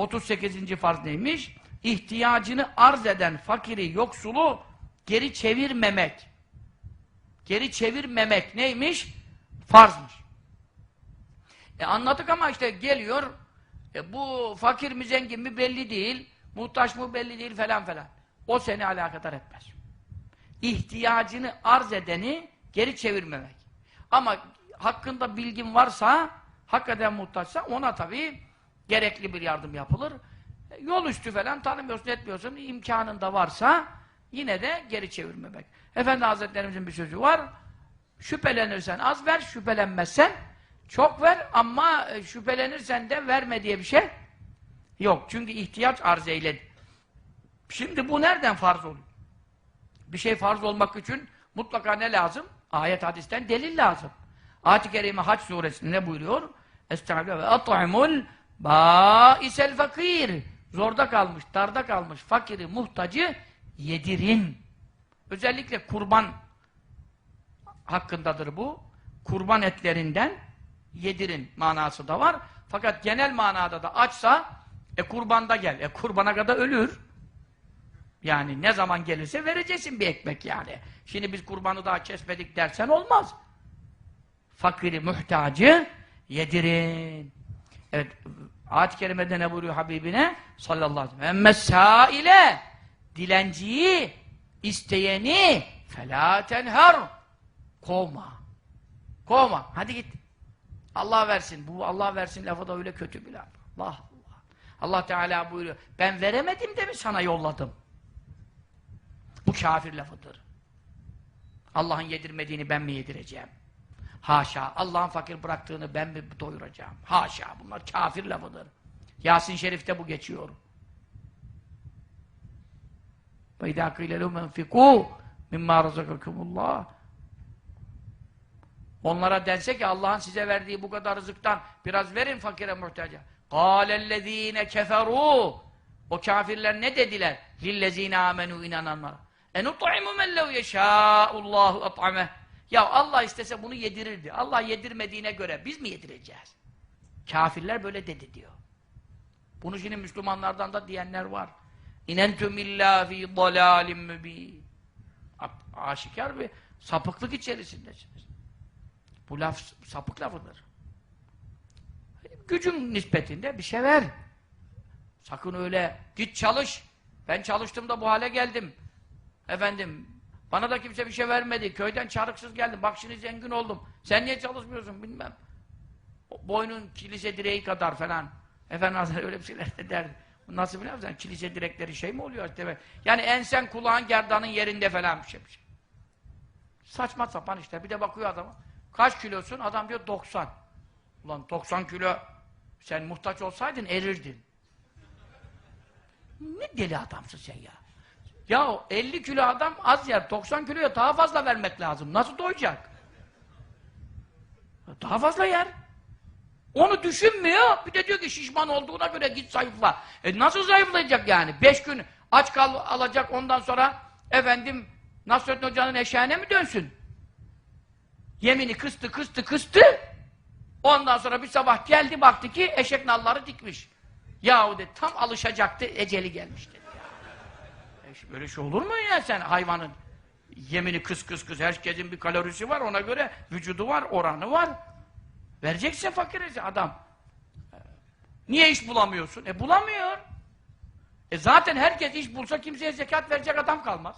38. farz neymiş? İhtiyacını arz eden fakiri, yoksulu geri çevirmemek. Geri çevirmemek neymiş? Farzmış. E anladık ama işte geliyor, e bu fakir mi zengin mi belli değil, muhtaç mı belli değil falan falan. O seni alakadar etmez. İhtiyacını arz edeni geri çevirmemek. Ama hakkında bilgin varsa, hakikaten muhtaçsa ona tabii gerekli bir yardım yapılır. E, Yol üstü falan tanımıyorsun, etmiyorsun, imkanın da varsa yine de geri çevirmemek. Efendi Hazretlerimizin bir sözü var. Şüphelenirsen az ver, şüphelenmezsen çok ver ama e, şüphelenirsen de verme diye bir şey yok. Çünkü ihtiyaç arz eyledi. Şimdi bu nereden farz oluyor? Bir şey farz olmak için mutlaka ne lazım? Ayet hadisten delil lazım. Ayet-i Kerime Haç suresinde ne buyuruyor? Estağfirullah ve at'imul bâisel fakir. Zorda kalmış, darda kalmış fakiri, muhtacı yedirin. Özellikle kurban hakkındadır bu. Kurban etlerinden yedirin manası da var. Fakat genel manada da açsa e kurbanda gel. E kurbana kadar ölür. Yani ne zaman gelirse vereceksin bir ekmek yani. Şimdi biz kurbanı daha kesmedik dersen olmaz. Fakiri, muhtacı yedirin. Evet, ayet-i kerimede ne buyuruyor Habibine? Sallallahu aleyhi ve sellem. Emmessâile dilenciyi, isteyeni felâ tenher kovma. Kovma. Hadi git. Allah versin. Bu Allah versin lafı da öyle kötü bir laf. Allah Allah. Allah Teala buyuruyor. Ben veremedim de mi sana yolladım? Bu kafir lafıdır. Allah'ın yedirmediğini ben mi yedireceğim? Haşa. Allah'ın fakir bıraktığını ben mi doyuracağım? Haşa. Bunlar kafir lafıdır. Yasin Şerif'te bu geçiyor. Ve idâ kîle lehum enfikû mimmâ razakakumullah Onlara dense ki Allah'ın size verdiği bu kadar rızıktan biraz verin fakire muhtaca. قَالَ keferu O kafirler ne dediler? لِلَّذ۪ينَ آمَنُوا inananlara. اَنُطْعِمُ مَنْ لَوْ يَشَاءُ اللّٰهُ اَطْعَمَهِ ya Allah istese bunu yedirirdi. Allah yedirmediğine göre biz mi yedireceğiz? Kafirler böyle dedi diyor. Bunu şimdi Müslümanlardan da diyenler var. İnentum illa fi dalalim mübin. Aşikar bir sapıklık içerisindesiniz. Bu laf sapık lafıdır. Gücün nispetinde bir şey ver. Sakın öyle git çalış. Ben çalıştım da bu hale geldim. Efendim bana da kimse bir şey vermedi. Köyden çarıksız geldim. Bak şimdi zengin oldum. Sen niye çalışmıyorsun bilmem. Boynun kilise direği kadar falan. Efendim Hazretleri öyle bir şeyler de derdi. Nasıl biliyor musun? Kilise direkleri şey mi oluyor? Yani ensen kulağın gerdanın yerinde falan bir şey. Bir şey. Saçma sapan işte. Bir de bakıyor adama. Kaç kilosun? Adam diyor 90. Ulan 90 kilo sen muhtaç olsaydın erirdin. Ne deli adamsın sen ya. Ya 50 kilo adam az yer. 90 kiloya daha fazla vermek lazım. Nasıl doyacak? Daha fazla yer. Onu düşünmüyor. Bir de diyor ki şişman olduğuna göre git zayıfla. E nasıl zayıflayacak yani? Beş gün aç kal alacak ondan sonra efendim Nasrettin Hoca'nın eşeğine mi dönsün? Yemini kıstı, kıstı, kıstı. Ondan sonra bir sabah geldi, baktı ki eşek nalları dikmiş. Yahu dedi, tam alışacaktı, eceli gelmiş dedi. Ya. Böyle şey olur mu ya sen hayvanın? Yemini kıs kıs kıs, herkesin bir kalorisi var, ona göre vücudu var, oranı var. Vereceksin fakire adam. Niye iş bulamıyorsun? E bulamıyor. E zaten herkes iş bulsa kimseye zekat verecek adam kalmaz.